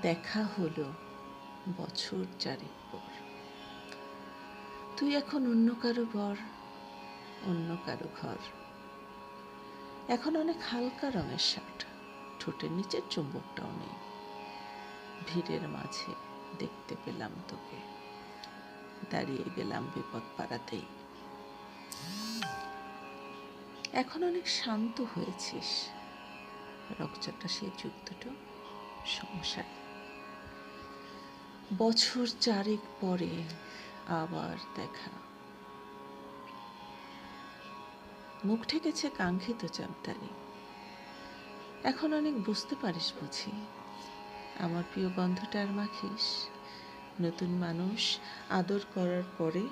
দেখা হলো বছর চারেক পর। তুই এখন অন্য কারও বর অন্য কারও ঘর। এখন অনেক হালকা রঙের শার্ট, ঠোঁটের নিচের চুম্বকটাও নেই। ভিড়ের মাঝে দেখতে পেলাম তোকে। দাঁড়িয়ে গেলাম বিপদ পাড়াতেই। এখন অনেক শান্ত হয়েছিস। রকচটা সেই যুগ দুটো সংসার। বছর চারেক পরে আবার দেখা। মুখ ঠেকেছে কাঙ্ক্ষিত চাপদারি এখন অনেক বুঝতে পারিস বুঝি। আমার প্রিয় গন্ধটার মাখিস। নতুন মানুষ, আদর করার পরে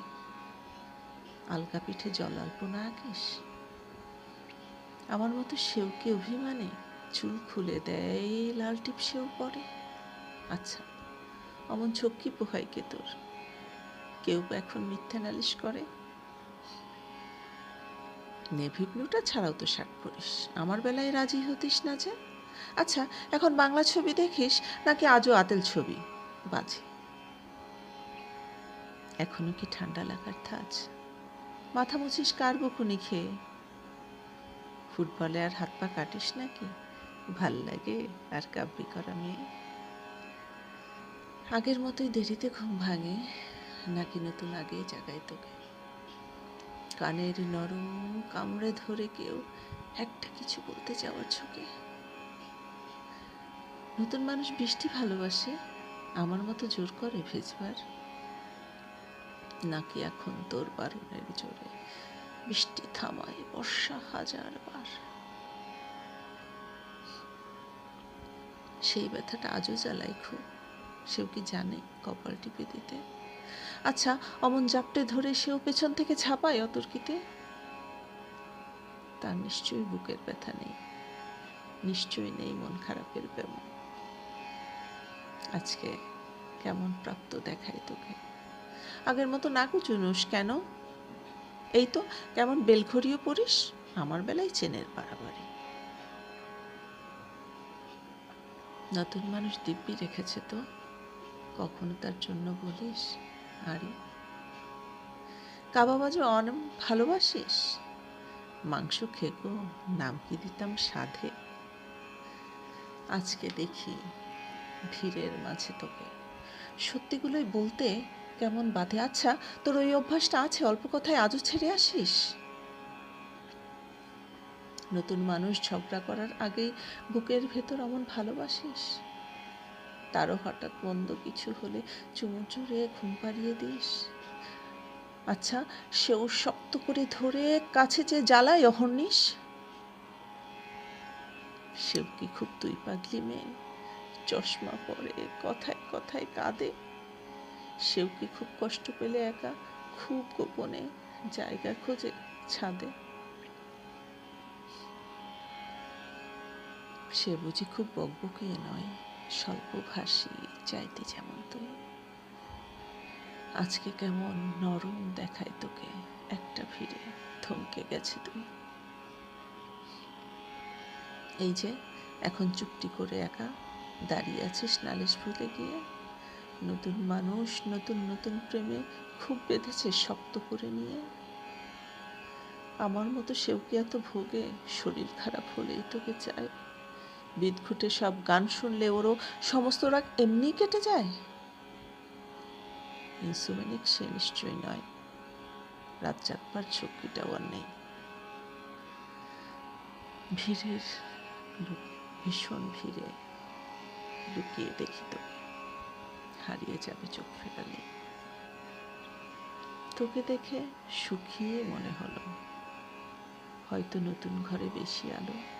আলকা পিঠে জল অল্পনা আঁকিস। আমার মতো সেউকে অভিমানে চুল খুলে দেয় লাল টিপ সেও পরে। আচ্ছা অমন চোখ কি পোহাই কে তোর? কেউ এখন মিথ্যা নালিশ করে? নেভি ব্লুটা ছাড়াও তো শার্ট পরিস। আমার বেলায় রাজি হতিস না যে? আচ্ছা এখন বাংলা ছবি দেখিস নাকি আজও আতেল ছবি? বাজে। এখনও কি ঠান্ডা লাগার থাজ মাথা মুছিস কার বকুনি খেয়ে? ফুটবলে আর হাত পা কাটিস নাকি? ভালো লাগে আর কাব্যি করা মেয়ে। আগের মতোই দেরিতে ঘুম ভাঙে, নাকি নতুন আগে জাগায় তোকে। কানের নরম কামড়ে ধরে কেউ একটা কিছু বলতে যাওয়ার ঝুঁকে। নতুন মানুষ বৃষ্টি ভালোবাসে, আমার মতো জোর করে ভেজবার। নাকি এখন তোর বারণের জোরে বৃষ্টি থামায় বর্ষা হাজার বার। সেই ব্যথাটা আজও জ্বালায় খুব। সেও কি জানে কপাল টিপে দিতে? আচ্ছা অমন জাপটে ধরে সেও পেছন থেকে ছাপায় অতর্কিতে? তার নিশ্চয়ই বুকের ব্যথা নেই। নিশ্চয়ই নেই মন খারাপের ব্যামো। আজকে কেমন প্রাপ্ত দেখায় তোকে। আগের মতো নাকু চুনুস কেন? এই তো, কেমন বেলঘড়িও পড়িস আমার বেলায় চেনের বাড়াবাড়ি। নতুন মানুষ দিব্যি রেখেছে তো? কখনো তার জন্য বলিস? আরে কাবাবাজও অনেক ভালোবাসিস? মাংস খেকো, নাম কি দিতাম সাধে? আজকে দেখি ভিড়ের মাঝে তোকে। সত্যিগুলোই বলতে কেমন বাধে? আচ্ছা তোর ওই অভ্যাসটা আছে? অল্প কথায় আজও ছেড়ে আসিস? নতুন মানুষ ঝগড়া করার আগেই বুকের ভেতর অমন ভালোবাসিস? তারও হঠাৎ মন্দ কিছু হলে চুমু চুড়ে ঘুম পাড়িয়ে দিস। আচ্ছা সেও শক্ত করে ধরে কাছে যে জ্বালায় অহর্নিস সেও কি খুব তুই পাগলি মেয়ে? চশমা পরে কথায় কথায় কাঁদে। সেও কি খুব কষ্ট পেলে একা? খুব গোপনে জায়গা খোঁজে ছাদে। সে বুঝি খুব বকবকিয়ে নয়। স্বল্প ভাষী চাইতে যেমন তুই। আজকে কেমন নরম দেখায় তোকে, একটা ভিড়ে থমকে গেছে তুই। এই যে, এখন চুক্তি করে একা দাঁড়িয়ে আছিস নালিশ ভুলে গিয়ে। নতুন মানুষ, নতুন নতুন প্রেমে খুব বেঁধেছে শক্ত করে নিয়ে। আমার মতো সেও কি এত ভোগে? শরীর খারাপ হলেই তোকে চায়। বিদঘুটে সব গান শুনলে ওরও সমস্ত রাগ এমনি কেটে যায়? ইনসুমেনিক সে নিশ্চয়ই নয়। রাত চারবার ঝুঁকিটাও আর নেই। ভিড়ের ভীষণ ভিড়ে লুকিয়ে দেখি হারিয়ে যাবে চোখ ফেরালে তোকে দেখে শুকিয়ে মনে হলো। হয়তো নতুন ঘরে বেশি আলো।